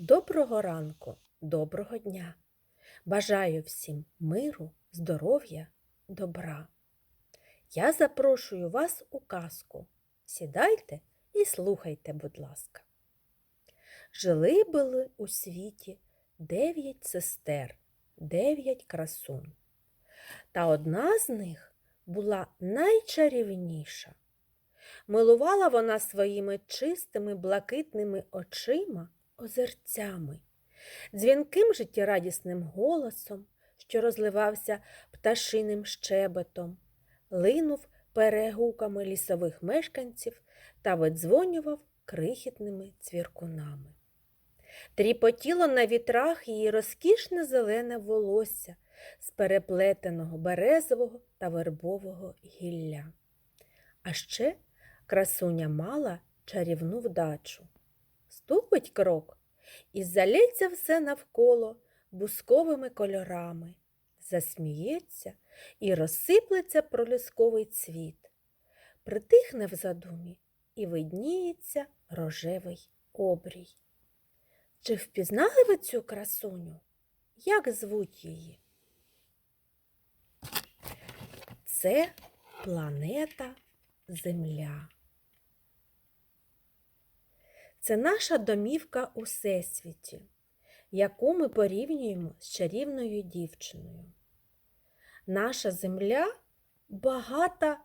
Доброго ранку, доброго дня. Бажаю всім миру, здоров'я, добра. Я запрошую вас у казку. Сідайте і слухайте, будь ласка. Жили були у світі дев'ять сестер, дев'ять красун. Та одна з них була найчарівніша. Милувала вона своїми чистими блакитними очима озерцями, дзвінким життєрадісним голосом, що розливався пташиним щебетом, линув перегуками лісових мешканців та видзвонював крихітними цвіркунами. Тріпотіло на вітрах її розкішне зелене волосся з переплетеного березового та вербового гілля. А ще красуня мала чарівну вдачу. Ступить крок і залється все навколо бусковими кольорами, засміється і розсиплеться пролісковий цвіт, притихне в задумі і видніється рожевий обрій. Чи впізнали ви цю красуню? Як звуть її? Це планета Земля. Це наша домівка у всесвіті, яку ми порівнюємо з чарівною дівчиною. Наша земля багата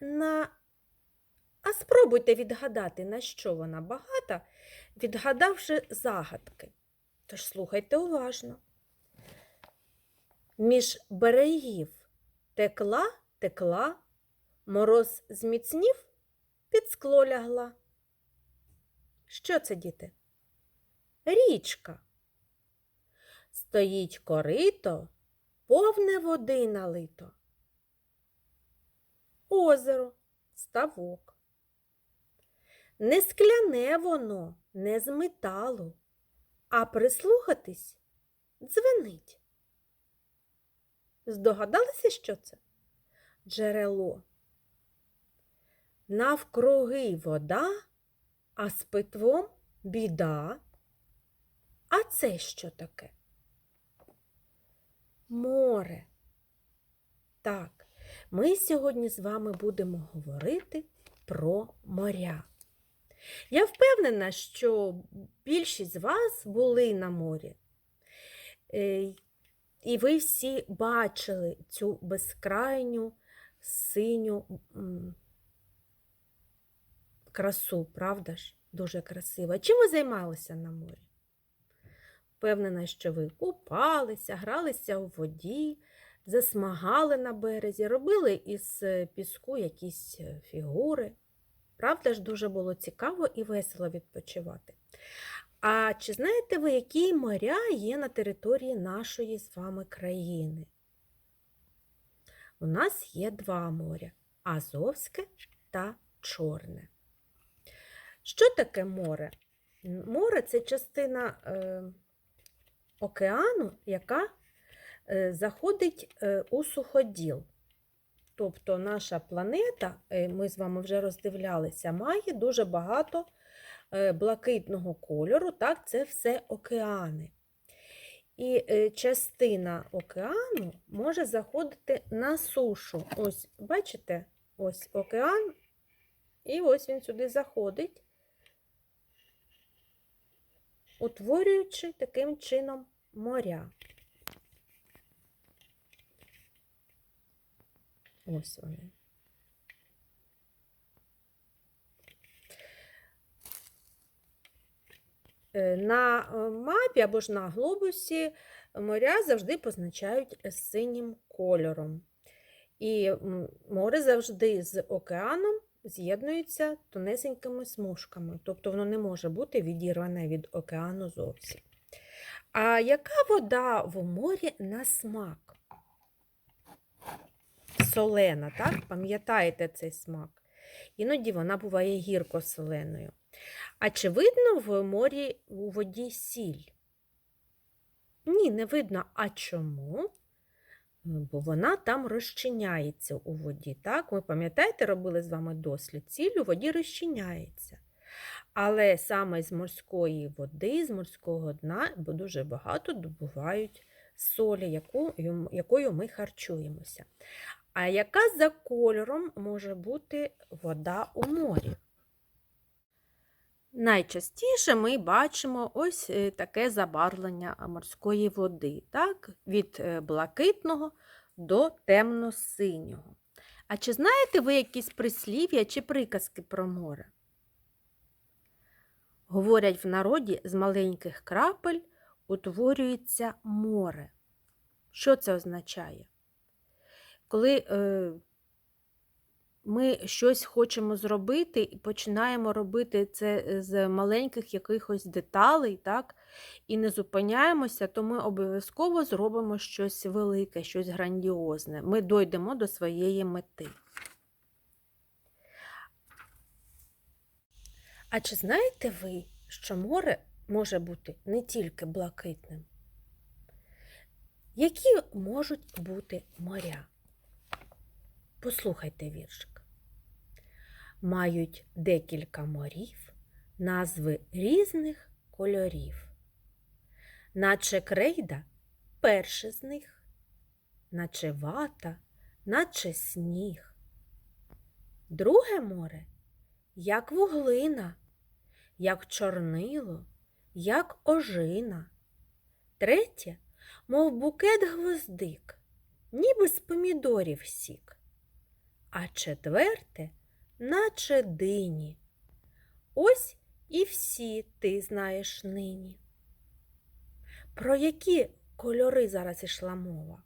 на. А спробуйте відгадати, на що вона багата, відгадавши загадки. Тож слухайте уважно. Між берегів текла, текла, мороз зміцнів, під скло лягла. Що це, діти? Річка. Стоїть корито, повне води налито. Озеро, ставок. Не скляне воно, не з металу, а прислухатись дзвенить. Здогадалися, що це? Джерело. Навкруги вода а з питвом біда. А це що таке? Море. Так, ми сьогодні з вами будемо говорити про моря. Я впевнена, що більшість з вас були на морі. Е, І ви всі бачили цю безкрайню синю красу, правда ж? Дуже красиво. Чим ви займалися на морі? Впевнена, що ви купалися, гралися у воді, засмагали на березі, робили із піску якісь е, фігури. Правда ж, дуже було цікаво і весело відпочивати. А чи знаєте ви, які моря є на території нашої з вами країни? У нас є два моря Азовське та Чорне. Що таке море? Море це частина е, океану, яка е, заходить е, у суходіл. Тобто наша планета, е, ми з вами вже роздивлялися, має дуже багато е, блакитного кольору, так, це все океани. І е, частина океану може заходити на сушу. Ось, бачите, ось океан, і ось він сюди заходить. Утворюючи таким чином моря. Ось вони. Е, на е, мапі або ж на глобусі моря завжди позначають синім кольором. І море завжди з океаном з'єднуються тонесенькими смужками, тобто воно не може бути відірване від океану зовсім. А яка вода в морі на смак? Солена, так? Пам'ятаєте цей смак? Іноді вона буває гірко-соленою. А чи видно в морі у воді сіль? Ні, не видно. А чому? Бо вона там розчиняється у воді. Так? Ви пам'ятаєте, робили з вами дослід? Ціль у воді розчиняється. Але саме з морської води, з морського дна бо дуже багато добувають солі, яку, якою ми харчуємося. А яка за кольором може бути вода у морі? Найчастіше ми бачимо ось е, таке забарвлення морської води, так? від е, блакитного до темно-синього. А чи знаєте ви якісь прислів'я чи приказки про море? Говорять в народі, з маленьких крапель утворюється море. Що це означає? Коли е, ми щось хочемо зробити і починаємо робити це з маленьких якихось деталей, так, і не зупиняємося, то ми обов'язково зробимо щось велике, щось грандіозне. Ми дійдемо до своєї мети. А чи знаєте ви, що море може бути не тільки блакитним? Які можуть бути моря? Послухайте віршик. Мають декілька морів, назви різних кольорів. Наче крейда перше з них, наче вата, наче сніг. Друге море, як вуглина, як чорнило, як ожина. Третє, мов букет гвоздик, ніби з помідорів сік а четверте, наче дині. Ось і всі ти знаєш нині. Про які кольори зараз ішла мова?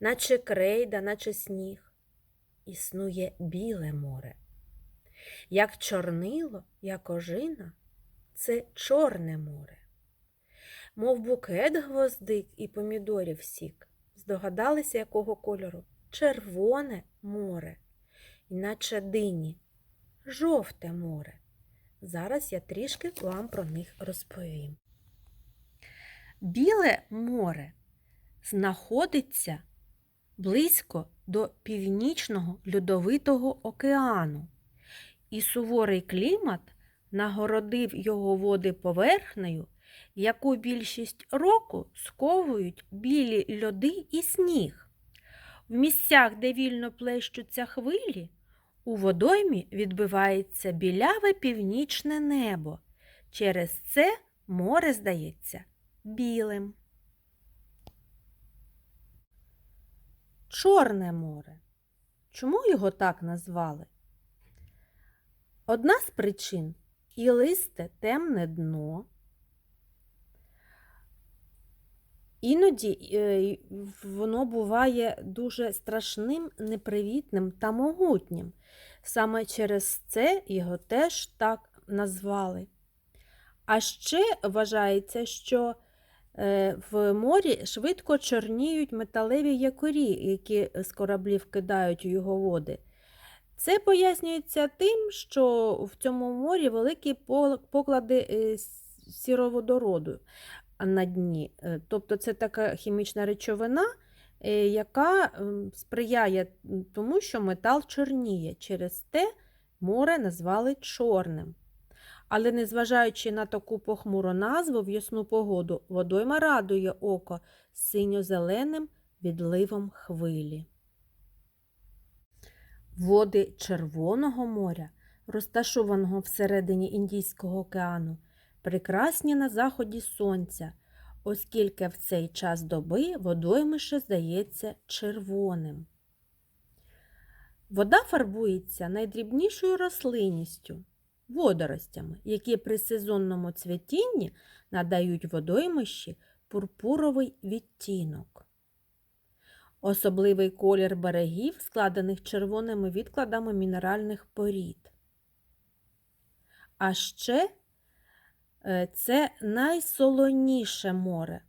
Наче крейда, наче сніг, існує біле море. Як чорнило, як ожина, це Чорне море. Мов букет гвоздик і помідорів сік. Здогадалися, якого кольору? червоне море, іначе дині, жовте море. Зараз я трішки вам про них розповім. Біле море знаходиться близько до Північного Льодовитого океану, і суворий клімат нагородив його води поверхнею, яку більшість року сковують білі льоди і сніг. В місцях, де вільно плещуться хвилі, у водоймі відбивається біляве північне небо. Через це море здається білим. Чорне море. Чому його так назвали? Одна з причин і листе темне дно. Іноді е, воно буває дуже страшним, непривітним та могутнім. Саме через це його теж так назвали. А ще вважається, що е, в морі швидко чорніють металеві якорі, які з кораблів кидають у його води. Це пояснюється тим, що в цьому морі великі поклади е, сіроводороду на дні. Е, тобто це така хімічна речовина, е, яка сприяє тому, що метал чорніє. Через те море назвали чорним. Але незважаючи на таку похмуру назву в ясну погоду, водойма радує око синьо-зеленим відливом хвилі. Води Червоного моря, розташованого всередині Індійського океану, прекрасні на заході сонця, оскільки в цей час доби водоймище здається червоним. Вода фарбується найдрібнішою рослинністю, водоростями, які при сезонному цвітінні надають водоймищі пурпуровий відтінок. Особливий колір берегів, складених червоними відкладами мінеральних порід. А ще це найсолоніше море.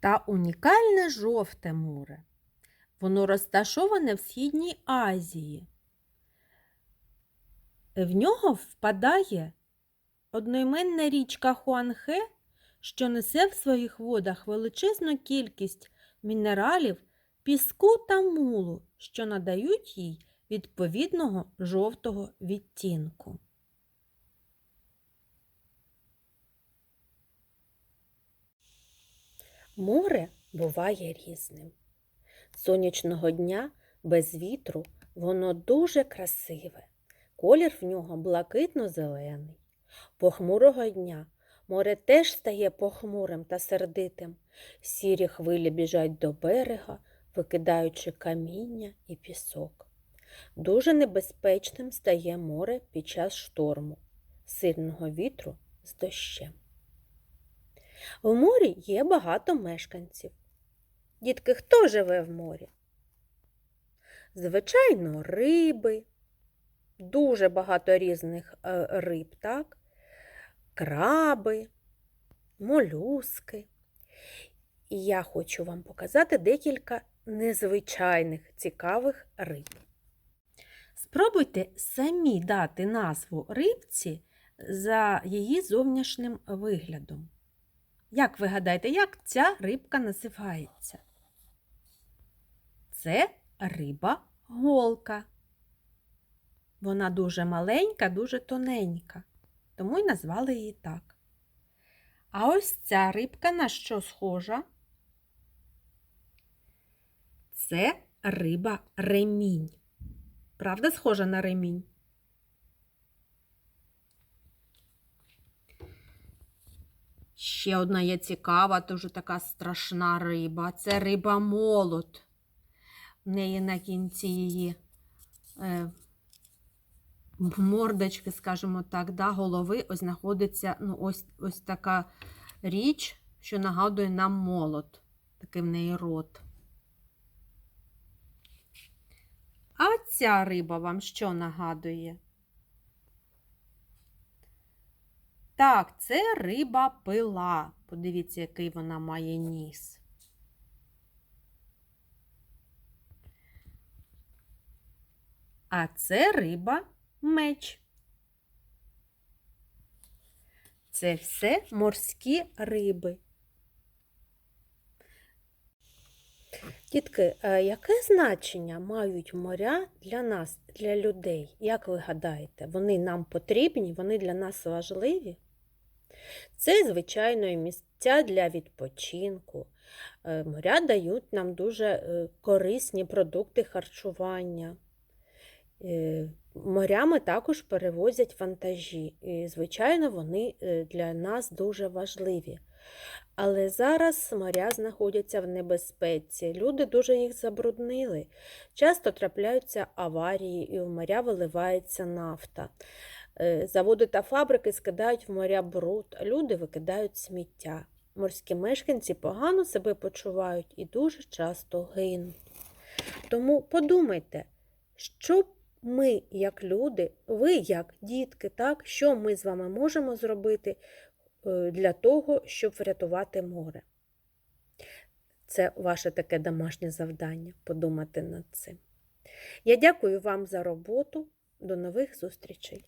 Та унікальне жовте море. Воно розташоване в Східній Азії. В нього впадає одноіменна річка Хуанхе, що несе в своїх водах величезну кількість мінералів, піску та мулу, що надають їй відповідного жовтого відтінку. Море буває різним. Сонячного дня без вітру воно дуже красиве. Колір в нього блакитно-зелений. Похмурого дня море теж стає похмурим та сердитим. Сірі хвилі біжать до берега, викидаючи каміння і пісок. Дуже небезпечним стає море під час шторму, сильного вітру з дощем. В морі є багато мешканців. Дітки, хто живе в морі? Звичайно, риби, дуже багато різних е, риб, так? краби, молюски. І я хочу вам показати декілька незвичайних цікавих риб. Спробуйте самі дати назву рибці за її зовнішнім виглядом. Як ви гадаєте, як ця рибка називається? Це риба голка. Вона дуже маленька, дуже тоненька, тому й назвали її так. А ось ця рибка на що схожа? Це риба ремінь. Правда, схожа на ремінь? Ще одна є цікава, дуже така страшна риба. Це риба молот. В неї на кінці її е, мордочки, скажімо так, да, голови ось знаходиться ну, ось, ось така річ, що нагадує нам молот. Такий в неї рот. А ця риба вам що нагадує? Так, це риба пила. Подивіться, який вона має ніс. А це риба меч. Це все морські риби. Дітки, е, яке значення мають моря для нас, для людей? Як ви гадаєте, вони нам потрібні, вони для нас важливі? Це, звичайно, і місця для відпочинку. Е, Моря дають нам дуже е, корисні продукти харчування. Морями також перевозять вантажі, і, звичайно, вони для нас дуже важливі. Але зараз моря знаходяться в небезпеці. Люди дуже їх забруднили. Часто трапляються аварії, і в моря виливається нафта. Е, Заводи та фабрики скидають в моря бруд, а люди викидають сміття. Морські мешканці погано себе почувають і дуже часто гинуть. Тому подумайте, що ми, як люди, ви, як дітки, так, що ми з вами можемо зробити для того, щоб врятувати море. Це ваше таке домашнє завдання подумати над цим. Я дякую вам за роботу. До нових зустрічей!